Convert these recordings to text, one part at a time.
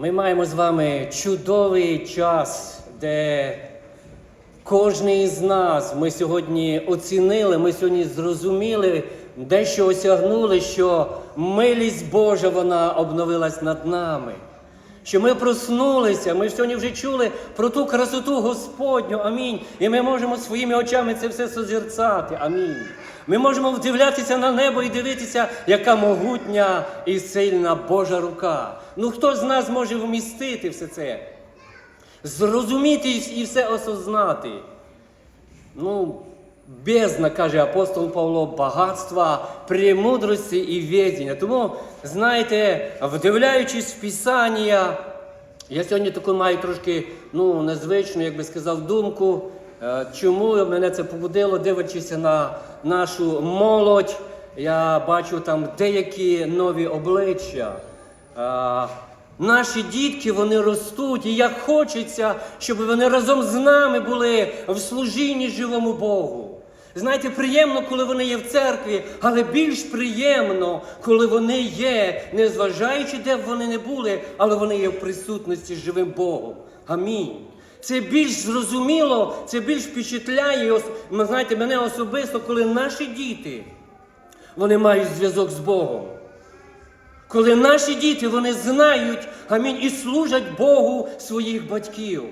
Ми маємо з вами чудовий час, де кожен із нас ми сьогодні оцінили, ми сьогодні зрозуміли, дещо осягнули, що милість Божа вона обновилась над нами. Що ми проснулися, ми сьогодні вже чули про ту красоту Господню. Амінь. І ми можемо своїми очами це все созерцати. Амінь. Ми можемо вдивлятися на небо і дивитися, яка могутня і сильна Божа рука. Ну хто з нас може вмістити все це? Зрозуміти і все осознати. Ну, бездна, каже апостол Павло, багатства, премудрості і ведення. Тому, знаєте, вдивляючись в Писання, я сьогодні таку маю трошки ну, незвичну, як би сказав, думку. Е, Чому мене це побудило, дивлячись на нашу молодь, я бачу там деякі нові обличчя. Е, Наші дітки вони ростуть, і як хочеться, щоб вони разом з нами були в служінні живому Богу. Знаєте, приємно, коли вони є в церкві, але більш приємно, коли вони є, незважаючи, де б вони не були, але вони є в присутності з живим Богом. Амінь. Це більш зрозуміло, це більш впечатляє. Знаєте, мене особисто, коли наші діти вони мають зв'язок з Богом. Коли наші діти вони знають, амінь, і служать Богу своїх батьків.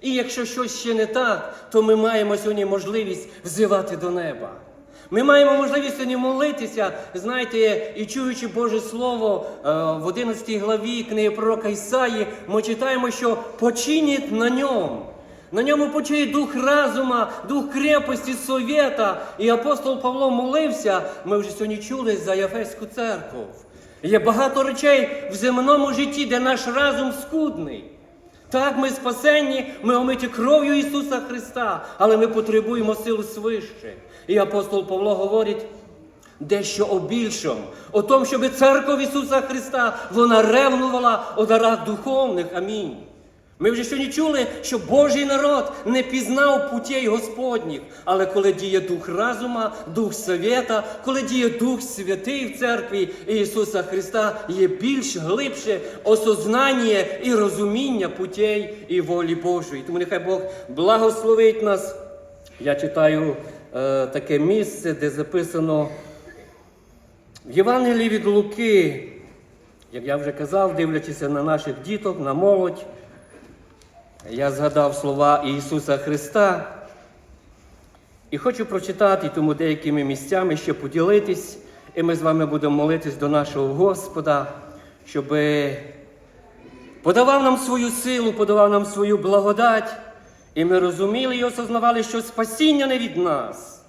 І якщо щось ще не так, то ми маємо сьогодні можливість взивати до неба. Ми маємо можливість сьогодні молитися, знаєте, і чуючи Боже Слово е, в 11 главі книги пророка Ісаї, ми читаємо, що починить на ньому. На ньому почує дух разума, дух крепості, совєта. І апостол Павло молився. Ми вже сьогодні чули за Єфеську церкву. Є багато речей в земному житті, де наш разум скудний. Так, ми спасенні, ми омиті кров'ю Ісуса Христа, але ми потребуємо сил свище. І апостол Павло говорить дещо о більшому, о тому, щоб церква Ісуса Христа вона ревнувала о дарах духовних. Амінь. Ми вже сьогодні чули, що Божий народ не пізнав путей Господніх, але коли діє дух разума, дух совєта, коли діє Дух Святий в церкві Ісуса Христа, є більш глибше осознання і розуміння путей і волі Божої. Тому нехай Бог благословить нас. Я читаю таке місце, де записано в Євангелії від Луки, як я вже казав, дивлячися на наших діток, на молодь. Я згадав слова Ісуса Христа і хочу прочитати тому деякими місцями ще поділитись, і ми з вами будемо молитись до нашого Господа, щоб подавав нам свою силу, подавав нам свою благодать, і ми розуміли і осознавали, що спасіння не від нас,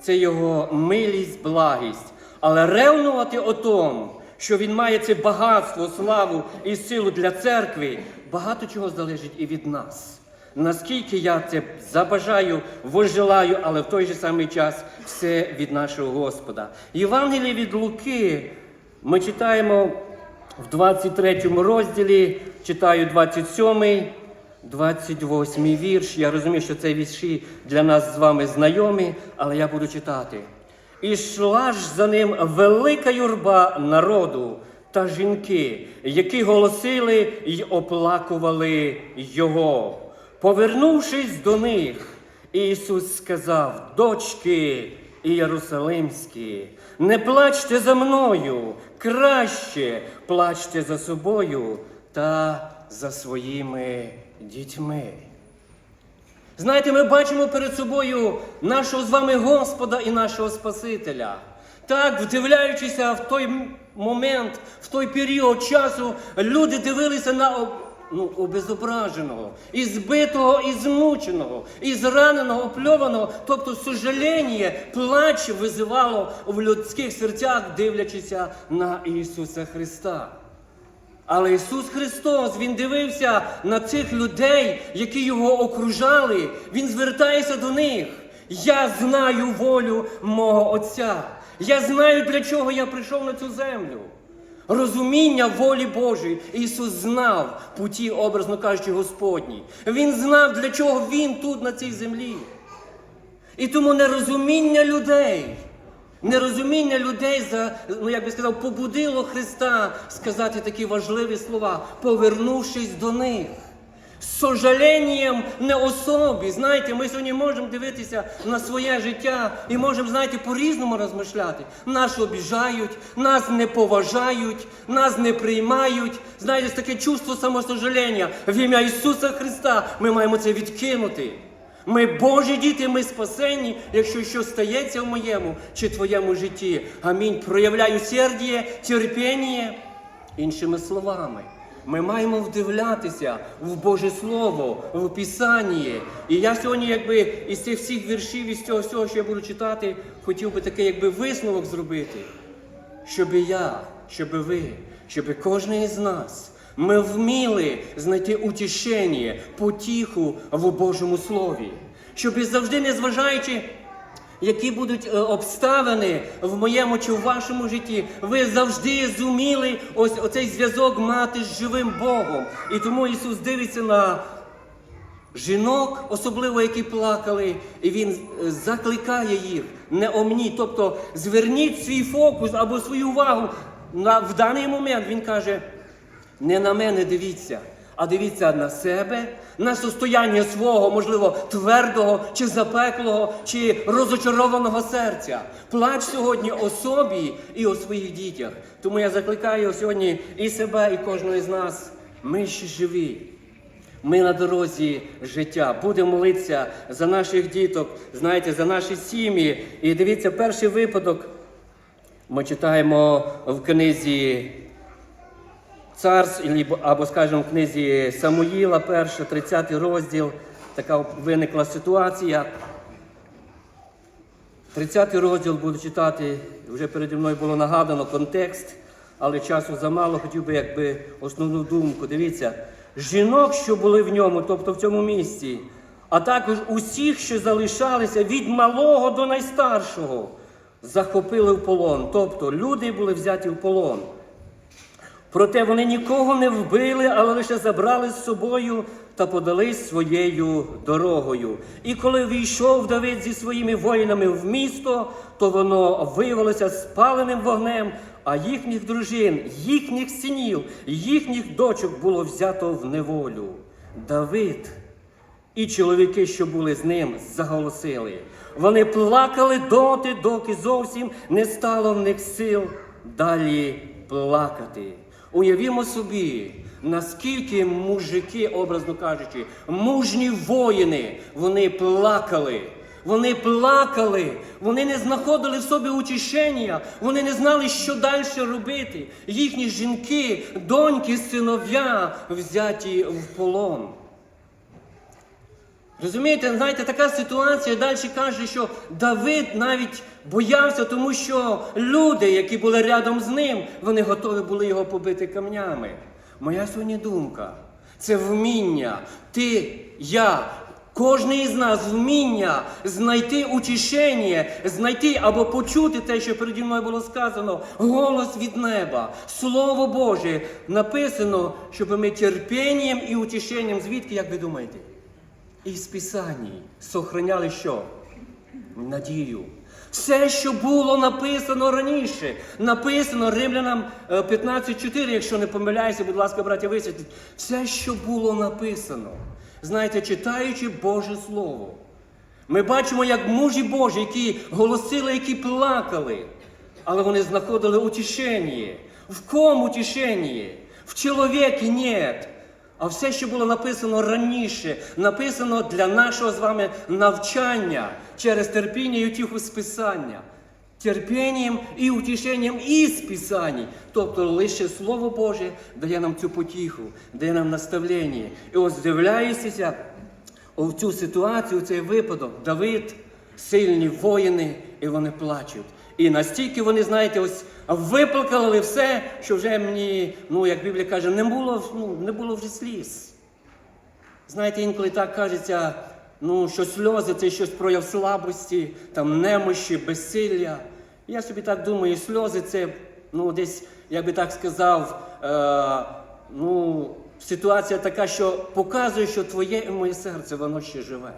це Його милість, благість. Але ревнувати о том, що Він має це багатство, славу і силу для церкви, багато чого залежить і від нас. Наскільки я це забажаю, вожелаю, але в той же самий час все від нашого Господа. Євангеліє від Луки ми читаємо в 23 розділі, читаю 27, 28 вірш. Я розумію, що це вірші для нас з вами знайомі, але я буду читати. І йшла ж за ним велика юрба народу та жінки, які голосили й оплакували його. Повернувшись до них, Ісус сказав: Дочки Єрусалимські, не плачте за мною, краще плачте за собою та за своїми дітьми. Знаєте, ми бачимо перед собою нашого з вами Господа і нашого Спасителя. Так, вдивляючися в той момент, в той період часу, люди дивилися на ну, обезображеного, і збитого, і змученого, і зраненого, опльованого. Тобто, сожаління, плач визивало в людських серцях, дивлячися на Ісуса Христа. Але Ісус Христос, Він дивився на цих людей, які його окружали. Він звертається до них. Я знаю волю мого Отця. Я знаю, для чого я прийшов на цю землю. Розуміння волі Божої. Ісус знав путі, образно кажучи, Господні. Він знав, для чого Він тут, на цій землі. І тому нерозуміння людей Нерозуміння людей за, ну як би сказав, побудило Христа сказати такі важливі слова, повернувшись до них. З сожаленням не особі. Знаєте, ми сьогодні можемо дивитися на своє життя і можемо, знаєте, по-різному розмишляти. Нас обіжають, нас не поважають, нас не приймають. Знаєте, таке чувство самосожалення. В ім'я Ісуса Христа ми маємо це відкинути. Ми Божі діти, ми спасені, якщо щось стається в моєму чи твоєму житті. Амінь. Проявляю сердіє, терпіння. Іншими словами, ми маємо вдивлятися в Боже Слово, в Писання. І я сьогодні, якби із цих всіх віршів, із цього всього, що я буду читати, хотів би такий якби висновок зробити, щоб я, щоб ви, щоб кожен із нас. Ми вміли знайти утішення, потіху в Божому Слові, щоб завжди, незважаючи, які будуть е, обставини в моєму чи в вашому житті, ви завжди зуміли ось оцей зв'язок мати з живим Богом. І тому Ісус дивиться на жінок, особливо які плакали, і Він е, закликає їх не омні. Тобто зверніть свій фокус або свою увагу в даний момент. Він каже. Не на мене дивіться, а дивіться на себе, на состояння свого, можливо, твердого чи запеклого, чи розочарованого серця. Плач сьогодні о собі і о своїх дітях. Тому я закликаю сьогодні і себе, і кожного із нас. Ми ще живі. Ми на дорозі життя. Будемо молитися за наших діток, знаєте, за наші сім'ї. І дивіться, перший випадок ми читаємо в книзі Царств, або, скажімо, в книзі Самуїла, перша, 30 розділ, така виникла ситуація. 30 розділ буду читати, вже переді мною було нагадано контекст, але часу замало, хотів би якби основну думку. Дивіться, жінок, що були в ньому, тобто в цьому місці, а також усіх, що залишалися від малого до найстаршого, захопили в полон. Тобто люди були взяті в полон. Проте вони нікого не вбили, але лише забрали з собою та подались своєю дорогою. І коли війшов Давид зі своїми воїнами в місто, то воно виявилося спаленим вогнем, а їхніх дружин, їхніх синів, їхніх дочок було взято в неволю. Давид і чоловіки, що були з ним, заголосили. Вони плакали доти, доки зовсім не стало в них сил далі плакати. Уявімо собі, наскільки мужики, образно кажучи, мужні воїни, вони плакали. Вони плакали, вони не знаходили в собі утішення, вони не знали, що далі робити. Їхні жінки, доньки, синов'я взяті в полон. Розумієте, знаєте, така ситуація далі каже, що Давид навіть боявся, тому що люди, які були рядом з ним, вони готові були його побити камнями. Моя сьогодні думка це вміння. Ти, я, кожен із нас вміння знайти утішення, знайти або почути те, що переді мною було сказано, голос від неба, Слово Боже, написано, щоб ми терпінням і утішенням, звідки, як ви думаєте? Із Писанні сохраняли що? Надію. Все, що було написано раніше, написано Римлянам е, 15.4, якщо не помиляюся, будь ласка, браття, висвітліть. Все, що було написано. Знаєте, читаючи Боже Слово, ми бачимо, як мужі Божі, які голосили, які плакали, але вони знаходили утішення. В кому утішення? В чоловікі нет. А все, що було написано раніше, написано для нашого з вами навчання через терпіння і утіху з Писання. Терпінням і утішенням із Писань. Тобто лише Слово Боже дає нам цю потіху, дає нам наставлення. І ось здивляєтеся в цю ситуацію, в цей випадок, Давид, сильні воїни, і вони плачуть. І настільки вони, знаєте, ось виплакали все, що вже мені, ну як Біблія каже, не було, ну, не було вже сліз. Знаєте, інколи так кажеться, ну, що сльози це щось прояв слабості, там немощі, безсилля. Я собі так думаю, сльози це, ну, десь, як би так сказав, е, ну, ситуація така, що показує, що твоє і моє серце, воно ще живе.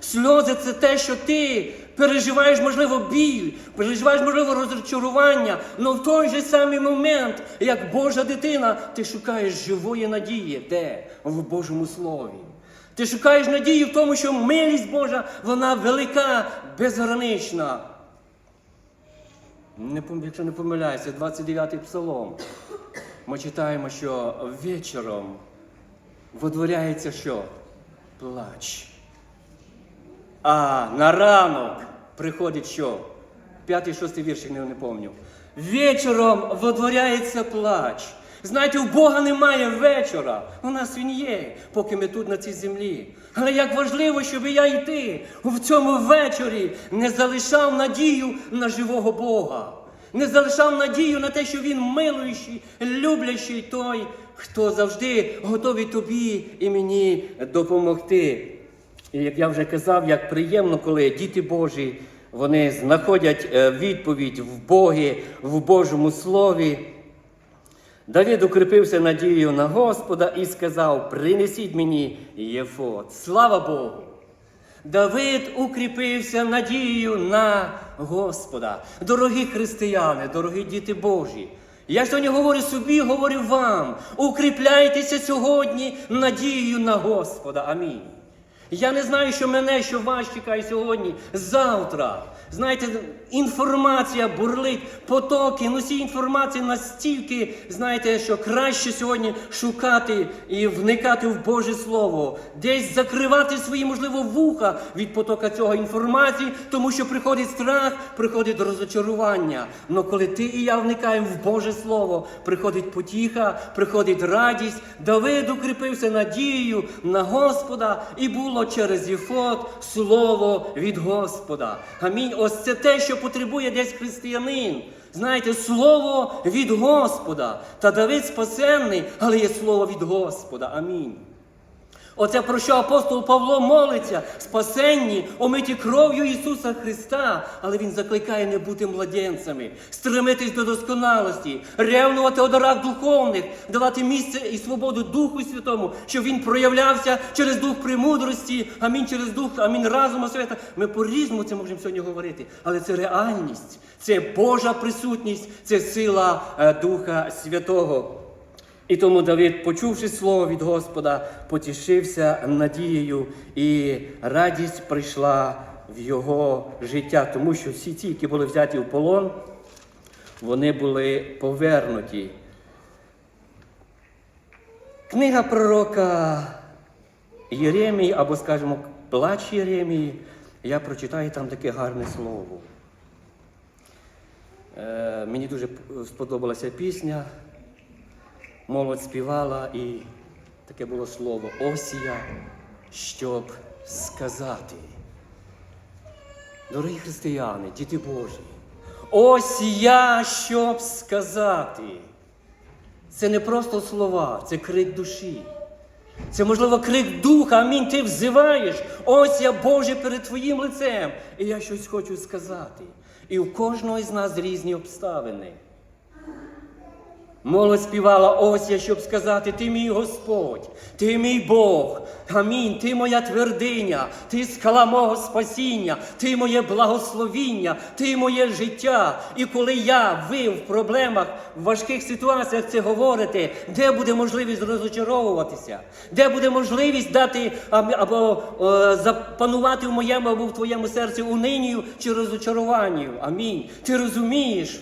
Сльози це те, що ти переживаєш, можливо, біль, переживаєш, можливо, розчарування, але в той же самий момент, як Божа дитина, ти шукаєш живої надії. Де? В Божому Слові. Ти шукаєш надію в тому, що милість Божа, вона велика, безгранична. Не, якщо не помиляюся, 29-й псалом. Ми читаємо, що вечором водворяється що? Плач. А на ранок приходить що? П'ятий, шостий віршик не, не пам'ятаю. Вечором водворяється плач. Знаєте, у Бога немає вечора. У нас він є, поки ми тут на цій землі. Але як важливо, щоб я і ти в цьому вечорі не залишав надію на живого Бога. Не залишав надію на те, що він милуючий, люблячий той, хто завжди готовий тобі і мені допомогти. І як я вже казав, як приємно, коли діти Божі вони знаходять е, відповідь в Богі, в Божому Слові. Давид укріпився надією на Господа і сказав: Принесіть мені Єфот. Слава Богу! Давид укріпився надією на Господа. Дорогі християни, дорогі діти Божі. Я сьогодні говорю собі, говорю вам. Укріпляйтеся сьогодні надією на Господа. Амінь. Я не знаю, що мене, що вас чекає сьогодні, завтра. Знаєте, інформація бурлить, потоки, носі інформації настільки, знаєте, що краще сьогодні шукати і вникати в Боже Слово, десь закривати свої, можливо, вуха від потока цього інформації, тому що приходить страх, приходить розочарування. Но коли ти і я вникаємо в Боже Слово, приходить потіха, приходить радість. Давид укріпився надією на Господа, і було через Єфот слово від Господа. Амінь. Ось це те, що потребує десь християнин. Знаєте, слово від Господа. Та Давид спасенний, але є слово від Господа. Амінь. Оце про що апостол Павло молиться, спасенні, омиті кров'ю Ісуса Христа, але Він закликає не бути младенцями, стремитись до досконалості, ревнувати у дарах духовних, давати місце і свободу Духу Святому, щоб Він проявлявся через дух премудрості, амінь, через дух, амінь, разуму свята. Ми по-різному це можемо сьогодні говорити, але це реальність, це Божа присутність, це сила е, Духа Святого. І тому Давид, почувши слово від Господа, потішився надією, і радість прийшла в його життя, тому що всі ті, які були взяті в полон, вони були повернуті. Книга пророка Єремії, або, скажімо, плач Єремії, я прочитаю там таке гарне слово. Е, мені дуже сподобалася пісня молодь співала, і таке було слово ось я, щоб сказати. Дорогі християни, діти Божі, ось я, щоб сказати. Це не просто слова, це крик душі. Це, можливо, крик духа, амінь. Ти взиваєш. Ось я Боже перед Твоїм лицем. І я щось хочу сказати. І у кожного із нас різні обставини. Молодь співала, ось я, щоб сказати, ти мій Господь, ти мій Бог, амінь, ти моя твердиня, ти скала мого спасіння, ти моє благословіння, ти моє життя. І коли я, ви в проблемах, в важких ситуаціях це говорите, де буде можливість розочаровуватися, де буде можливість дати або, запанувати в моєму або в твоєму серці унинію чи розочаруванню. Амінь. Ти розумієш?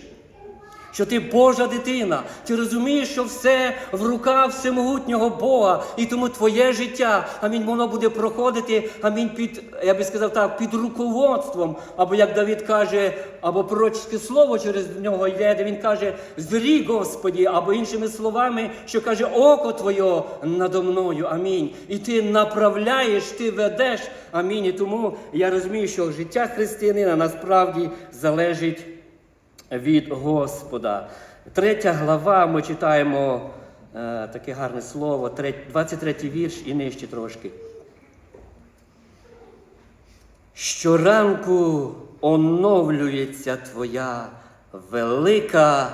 Що ти Божа дитина, ти розумієш, що все в руках всемогутнього Бога, і тому твоє життя, амінь, воно буде проходити, амінь, під, я би сказав так, під руководством, або як Давид каже, або пророчське слово через нього йде, де він каже, зрі, Господі, або іншими словами, що каже, око Твоє надо мною, амінь. І ти направляєш, ти ведеш, амінь. І тому я розумію, що життя християнина насправді залежить від Господа. Третя глава, ми читаємо е, таке гарне слово, 23 вірш і нижче трошки. Щоранку оновлюється Твоя велика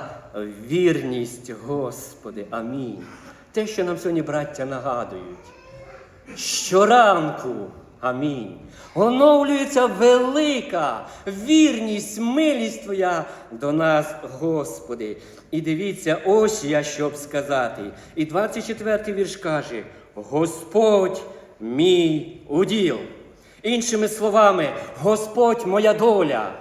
вірність, Господи. Амінь. Те, що нам сьогодні браття нагадують. Щоранку, Амінь. Оновлюється велика вірність, милість Твоя до нас, Господи. І дивіться, ось я щоб сказати. І 24 вірш каже: Господь мій уділ. Іншими словами, Господь моя доля,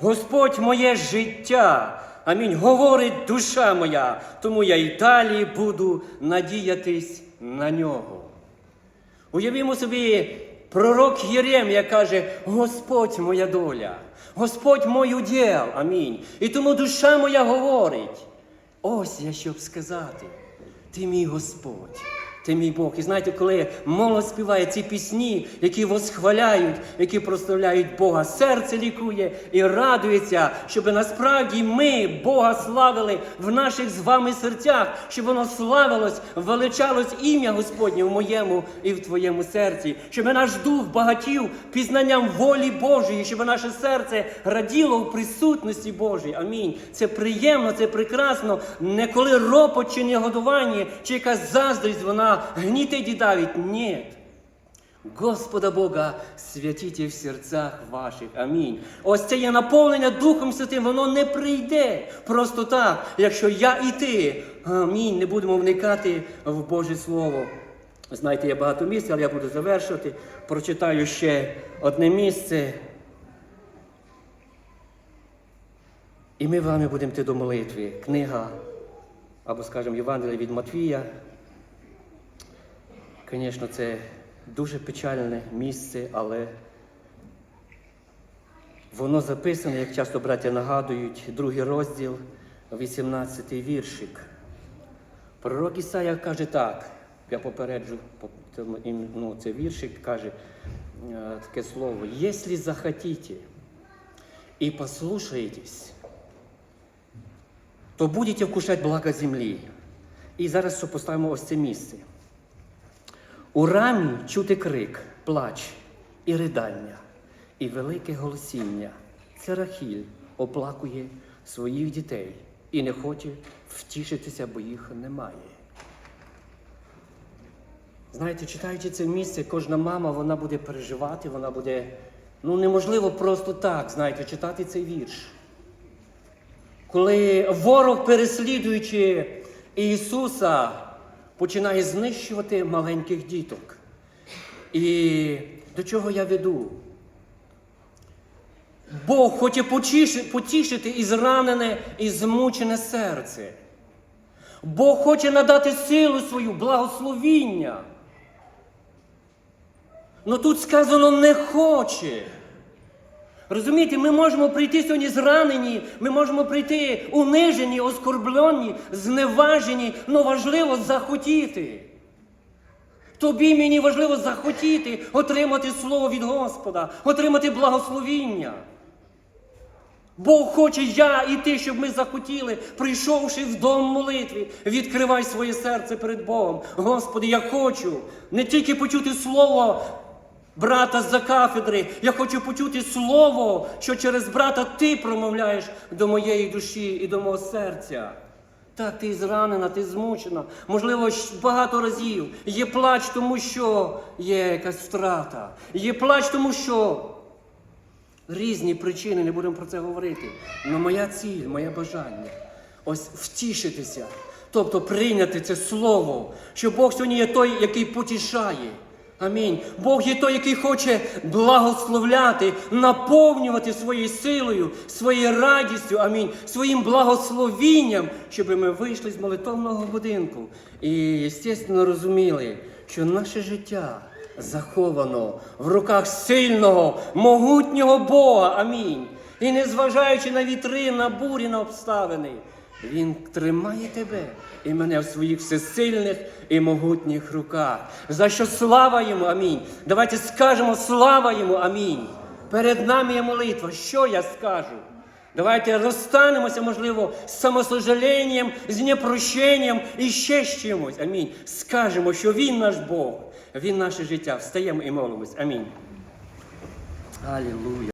Господь моє життя. Амінь. Говорить душа моя, тому я й далі буду надіятись на нього. Уявімо собі, пророк Єремія каже: Господь моя доля, Господь мой уділ. Амінь. І тому душа моя говорить. Ось я щоб сказати, ти мій Господь. Ти мій Бог. І знаєте, коли молодь співає ці пісні, які восхваляють, які прославляють Бога, серце лікує і радується, щоб насправді ми Бога славили в наших з вами серцях, щоб воно славилось, величалось ім'я Господнє в моєму і в твоєму серці, щоб наш дух багатів пізнанням волі Божої, щоб наше серце раділо в присутності Божій. Амінь. Це приємно, це прекрасно. Не коли ропот чи негодування, чи якась заздрість, вона гнітить і давить. Ні. Господа Бога святіть в серцях ваших. Амінь. Ось це є наповнення Духом Святим, воно не прийде просто так, якщо я і ти, амінь, не будемо вникати в Боже Слово. Знаєте, є багато місць, але я буду завершувати. Прочитаю ще одне місце. І ми вами будемо йти до молитви. Книга, або, скажімо, Євангелія від Матвія. Звісно, це дуже печальне місце, але воно записане, як часто браття нагадують, другий розділ, 18 й віршик. Пророк Ісая каже так, я попереджу, ну, це віршик, каже е, таке слово, «Если захотите и послушаетесь, то будете вкушать благо землі. І зараз що поставимо ось це місце. У рамі чути крик, плач і ридання, і велике голосіння. Це Рахіль оплакує своїх дітей і не хоче втішитися, бо їх немає. Знаєте, читаючи це місце, кожна мама вона буде переживати, вона буде. Ну, неможливо просто так, знаєте, читати цей вірш. Коли ворог, переслідуючи Ісуса, починає знищувати маленьких діток. І до чого я веду? Бог хоче потішити і зранене, і змучене серце. Бог хоче надати силу свою, благословіння. Ну тут сказано не хоче. Розумієте, ми можемо прийти сьогодні зранені, ми можемо прийти унижені, оскорблені, зневажені, але важливо захотіти. Тобі мені важливо захотіти отримати слово від Господа, отримати благословіння. Бог хоче я і ти, щоб ми захотіли, прийшовши в дом молитви, відкривай своє серце перед Богом. Господи, я хочу не тільки почути слово брата за кафедри, я хочу почути слово, що через брата ти промовляєш до моєї душі і до мого серця. Так, ти зранена, ти змучена. Можливо, багато разів. Є плач, тому що є якась втрата. Є плач, тому що різні причини, не будемо про це говорити. Але моя ціль, моє бажання ось втішитися, тобто прийняти це слово, що Бог сьогодні є той, який потішає. Амінь. Бог є той, який хоче благословляти, наповнювати своєю силою, своєю радістю, амінь, своїм благословінням, щоб ми вийшли з молитовного будинку і, звісно, розуміли, що наше життя заховано в руках сильного, могутнього Бога. Амінь. І незважаючи на вітри, на бурі, на обставини, Він тримає тебе і мене в своїх всесильних і могутніх руках. За що слава йому, амінь. Давайте скажемо слава йому, амінь. Перед нами є молитва. Що я скажу? Давайте розстанемося, можливо, з самосожаленням, з непрощенням і ще з чимось. Амінь. Скажемо, що Він наш Бог, Він наше життя. Встаємо і молимось. Амінь. Алілуя.